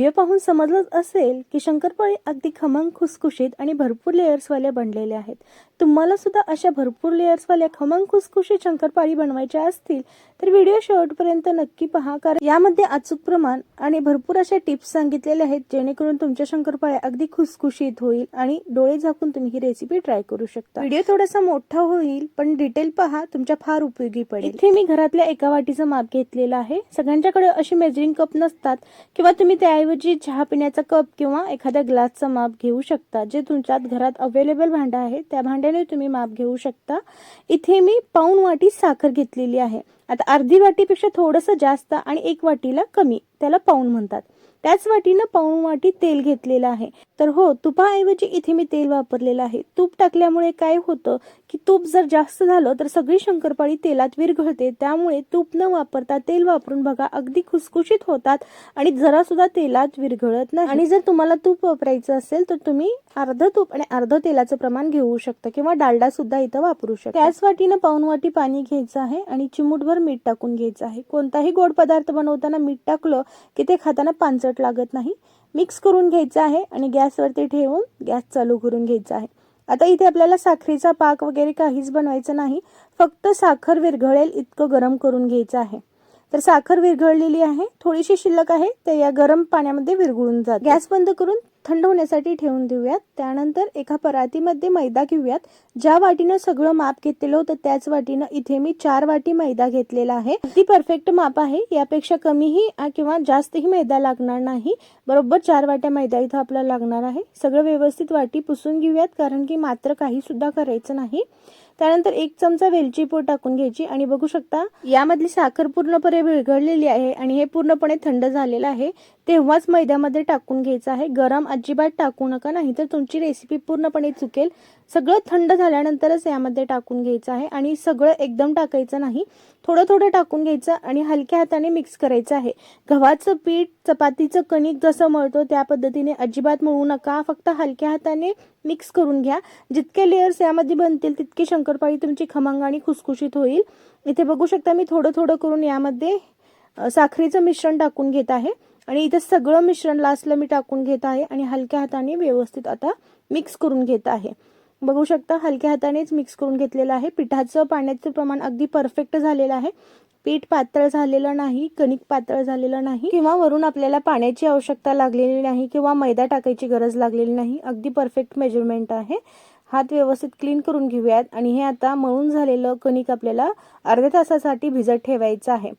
Video पाहून समजलंच असेल की शंकरपाळी अगदी खमंग खुसखुशीत आणि भरपूर लेयर्सवाल्या बनलेल्या आहेत. तुम्हाला सुद्धा अशा भरपूर लेयर्सवाल्या खमंग खुसखुशीत शंकरपाळी बनवायच्या असतील तर व्हिडिओ शेवटपर्यंत नक्की पहा कारण यामध्ये अचूक प्रमाण आणि भरपूर अशा टिप्स सांगितलेल्या आहेत जेणेकरून तुमच्या शंकरपाळ्या अगदी खुसखुशीत होईल आणि डोळे झाकून तुम्ही ही रेसिपी ट्राय करू शकता. व्हिडिओ थोडासा मोठा होईल पण डिटेल पहा तुमच्या फार उपयोगी पडेल. इथे मी घरातल्या एका वाटीचं माप घेतलेलं आहे. सगळ्यांच्याकडे अशी मेजरिंग कप नसतात किंवा तुम्ही त्याऐवजी चहा पिण्याचा कप किंवा एखाद्या ग्लासचं माप घेऊ शकता जे तुमच्यात घरात अवेलेबल भांडं आहे त्या भांड्याने तुम्ही माप घेऊ शकता. इथे मी पाऊण वाटी साखर घेतलेली आहे. आता अर्धी वाटीपेक्षा थोडंसं जास्त आणि एक वाटीला कमी त्याला पाऊण म्हणतात. त्याच वाटीनं पाऊण वाटी तेल घेतलेलं आहे. तर हो तुपाऐवजी इथे मी तेल वापरलेलं आहे. तूप टाकल्यामुळे काय होतं की तूप जर जास्त झालं तर सगळी शंकरपाळी तेलात विरघळते. त्यामुळे तूप न वापरता तेल वापरून बघा अगदी खुसखुशीत होतात आणि जरा सुद्धा तेलात विरघळत नाही. आणि जर तुम्हाला तूप वापरायचं असेल तर तुम्ही अर्ध तूप आणि अर्ध तेलाचं प्रमाण घेऊ शकता किंवा डालडा सुद्धा इथं वापरू शकता. त्याच वाटीनं पाऊन वाटी पाणी घ्यायचं आहे आणि चिमूटभर मीठ टाकून घ्यायचं आहे. कोणताही गोड पदार्थ बनवताना मीठ टाकलं की ते खाताना पांचट लागत नाही. मिक्स करून घ्यायचं आहे आणि गॅसवरती ठेवून गॅस चालू करून घ्यायचा आहे. आता इथे आपल्याला साखरेचा पाक वगैरे काहीच बनवायचं नाही. फक्त साखर विरघळेल इतकं गरम करून घ्यायचं आहे. तर साखर विरघळलेली आहे. थोडीशी शिल्लक आहे. ते या गरम पाण्यामध्ये विरघळून जा गॅस बंद करून थंड होण्यासाठी ठेवून देऊयात. त्यानंतर एका परातीमध्ये मैदा घेऊयात. ज्या वाटीनं सगळं माप घेतलेलं होतं त्याच वाटीनं इथे मी चार वाटी मैदा घेतलेला आहे. ती परफेक्ट माप आहे. यापेक्षा कमीही किंवा जास्तही मैदा लागणार नाही. बरोबर चार वाट्या मैदा इथं आपल्याला लागणार आहे. सगळं व्यवस्थित वाटी पुसून घेऊयात कारण की मात्र काही सुद्धा करायचं नाही. त्यानंतर एक चमचा वेलची पूड टाकून घ्यायची आणि बघू शकता यामधली साखर पूर्णपणे विरघळलेली आहे आणि हे पूर्णपणे थंड झालेलं आहे. तेव्हाच मैद्यामध्ये टाकून घ्यायचं आहे. गरम अजिबात टाकू नका नाही तर तुमची रेसिपी पूर्णपणे चुकेल. सगळं थंड झाल्यानंतरच यामध्ये टाकून घ्यायचं आहे आणि सगळं एकदम टाकायचं नाही. थोडं थोडं टाकून घ्यायचं आणि हलक्या हाताने मिक्स करायचं आहे. गव्हाचं पीठ चपातीचं कणिक जसं मळतो त्या पद्धतीने अजिबात मळू नका. फक्त हलक्या हाताने मिक्स करून घ्या. जितके लेअर्स यामध्ये बनतील तितकी शंकरपाळी तुमची खमंग आणि खुसखुशीत होईल. इथे बघू शकता मी थोडं थोडं करून यामध्ये साखरेचं मिश्रण टाकून घेत आहे. आणि इथे सगळं मिश्रण लास्टला मी टाकून घेत आहे आणि हलक्या हाताने व्यवस्थित आता मिक्स करून घेत आहे. बघू शकता हलक्या हातानेच मिक्स करून घेतलेलं आहे. पिठाचं पाण्याचं प्रमाण अगदी परफेक्ट झालेलं आहे. पीठ पातळ झालेलं नाही कणिक पातळ झालेलं नाही किंवा वरून आपल्याला पाण्याची आवश्यकता लागलेली नाही किंवा मैदा टाकायची गरज लागलेली नाही. अगदी परफेक्ट मेजरमेंट आहे. हात व्यवस्थित क्लीन करून घेऊयात. आणि हे आता मळून झालेलं कणिक आपल्याला अर्ध्या तासासाठी भिजत ठेवायचं आहे.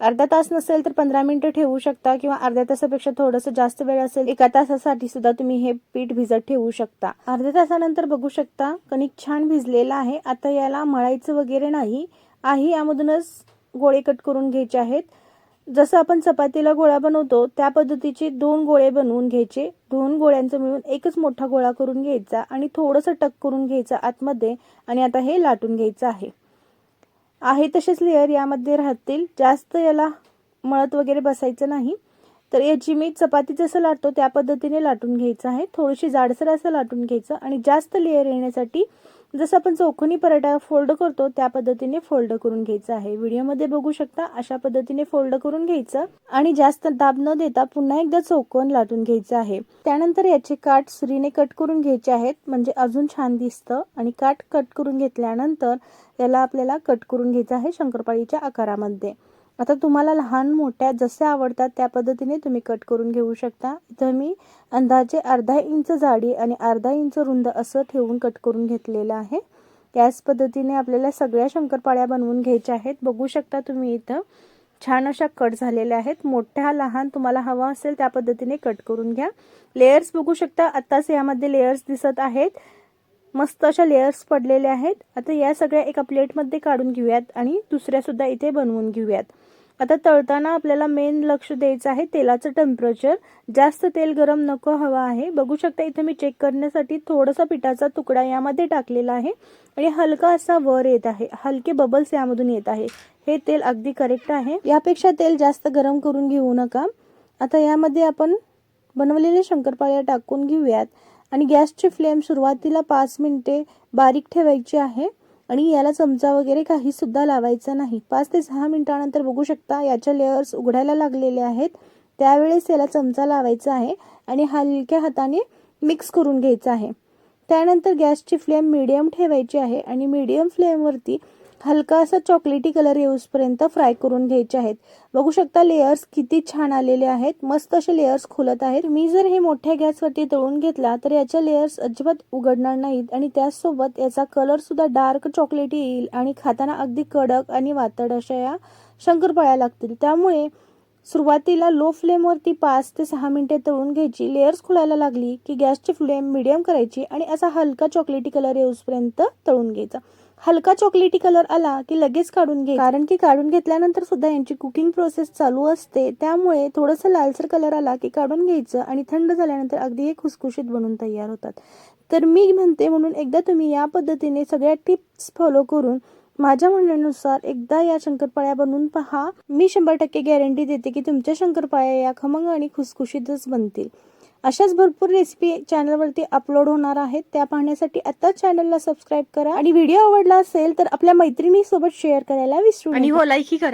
अर्धा तास नसेल तर पंधरा मिनिटं ठेवू शकता किंवा अर्ध्या तासापेक्षा थोडंसं जास्त वेळ असेल एका तासासाठी सुद्धा तुम्ही हे पीठ भिजत ठेवू शकता. अर्ध्या तासानंतर बघू शकता कणिक छान भिजलेलं आहे. आता याला मळायचं वगैरे नाही. आहे यामधूनच गोळे कट करून घ्यायचे आहेत. जसं आपण चपातीला गोळा बनवतो त्या पद्धतीचे दोन गोळे बनवून घ्यायचे. दोन गोळ्यांचं मिळून एकच मोठा गोळा करून घ्यायचा आणि थोडंसं टक करून घ्यायचा आतमध्ये आणि आता हे लाटून घ्यायचं आहे. आहे तसेच लेअर यामध्ये राहतील. जास्त याला मळत वगैरे बसायचं नाही. तर याची मी चपाती जसं लाटतो त्या पद्धतीने लाटून घ्यायचं आहे. थोडीशी जाडसर असं लाटून घ्यायचं आणि जास्त लेअर येण्यासाठी जसं आपण चौकोनी पराठा फोल्ड करतो त्या पद्धतीने फोल्ड करून घ्यायचं आहे. व्हिडिओमध्ये बघू शकता अशा पद्धतीने फोल्ड करून घ्यायचं आणि जास्त दाब न देता पुन्हा एकदा चौकोन लाटून घ्यायचं आहे. त्यानंतर याचे काठ सुरीने कट करून घ्यायचे आहेत म्हणजे अजून छान दिसतं आणि काठ कट करून घेतल्यानंतर याला आपल्याला कट करून घ्यायचं आहे शंकरपाळीच्या आकारामध्ये. आता तुम्हाला लहान मोठ्या जसे आवडतात त्या पद्धतीने तुम्ही कट करून घेऊ शकता. इथं मी अंदाजे अर्धा इंच जाडी आणि अर्धा इंच रुंद असं ठेवून कट करून घेतलेलं आहे. याच पद्धतीने आपल्याला सगळ्या शंकरपाळ्या बनवून घ्यायच्या आहेत. बघू शकता तुम्ही इथं छान अशा कट झालेल्या आहेत. मोठ्या लहान तुम्हाला हवा असेल त्या पद्धतीने कट करून घ्या. लेयर्स बघू शकता. आत्ताच यामध्ये लेयर्स दिसत आहेत. मस्त अशा लेयर्स पडलेल्या आहेत. आता या सगळ्या एका प्लेटमध्ये काढून घेऊयात आणि दुसऱ्यासुद्धा इथे बनवून घेऊयात. आता तळताना आपल्याला मेन लक्ष द्यायचं आहे तेलाचं टेम्परेचर जास्त तेल गरम नको हवं आहे. बघू शकता इथे मी चेक करण्यासाठी थोडासा पिठाचा तुकडा यामध्ये टाकलेला आहे. आणि हलका असा वर येत आहे. हलके बबल्स यामधून येत आहे. हे तेल अगदी करेक्ट आहे. यापेक्षा तेल जास्त गरम करून घेऊ नका. आता यामध्ये आपण बनवलेले शंकरपाळ्या टाकून घेऊयात. आणि गॅसची फ्लेम सुरुवातीला पाच मिनिटे बारीक ठेवायची आहे. आणि याला चमचा वगैरे काहीसुद्धा लावायचा नाही. पाच ते सहा मिनिटानंतर बघू शकता याच्या लेअर्स उघडायला लागलेले आहेत. त्यावेळेस याला चमचा लावायचा आहे आणि हलक्या हाताने मिक्स करून घ्यायचं आहे. त्यानंतर गॅसची फ्लेम मिडियम ठेवायची आहे आणि मीडियम फ्लेमवरती हलका असा चॉकलेटी कलर येऊसपर्यंत फ्राय करून घ्यायचे आहेत. बघू शकता लेयर्स किती छान आलेले आहेत. मस्त असे लेयर्स खुलत आहेत. मी जर हे मोठ्या गॅसवरती तळून घेतला तर याच्या लेयर्स अजिबात उघडणार नाहीत आणि त्याचसोबत याचा कलर सुद्धा डार्क चॉकलेटी येईल आणि खाताना अगदी कडक आणि वातड अशा या शंकरपाळ्या लागतील. त्यामुळे सुरुवातीला लो फ्लेमवरती पाच ते सहा मिनिटे तळून घ्यायची. लेयर्स खुलायला लागली की गॅसची फ्लेम मिडियम करायची आणि असा हलका चॉकलेटी कलर येऊसपर्यंत तळून घ्यायचा. हलका चॉकलेटी कलर आला की लगेच काढून घे कारण की काढून घेतल्यानंतर सुद्धा यांची कुकिंग प्रोसेस चालू असते. त्यामुळे थोडंसं लालसर कलर आला की काढून घ्यायचं आणि थंड झाल्यानंतर अगदी हे खुसखुशीत बनून तयार होतात. तर मी म्हणते म्हणून एकदा तुम्ही या पद्धतीने सगळ्या टिप्स फॉलो करून माझ्या म्हणण्यानुसार एकदा या शंकरपाळ्या बनवून पहा. मी शंभर टक्के गॅरंटी देते की तुमच्या शंकरपाळ्या या खमंग आणि खुसखुशीतच बनतील. अशाच भरपूर रेसिपी चॅनलवरती अपलोड होणार आहेत. त्या पाहण्यासाठी आताच चॅनलला सबस्क्राईब करा. आणि व्हिडिओ आवडला असेल तर आपल्या मैत्रिणीसोबत शेअर करायला विसरू आणि हो लाईक ही करा.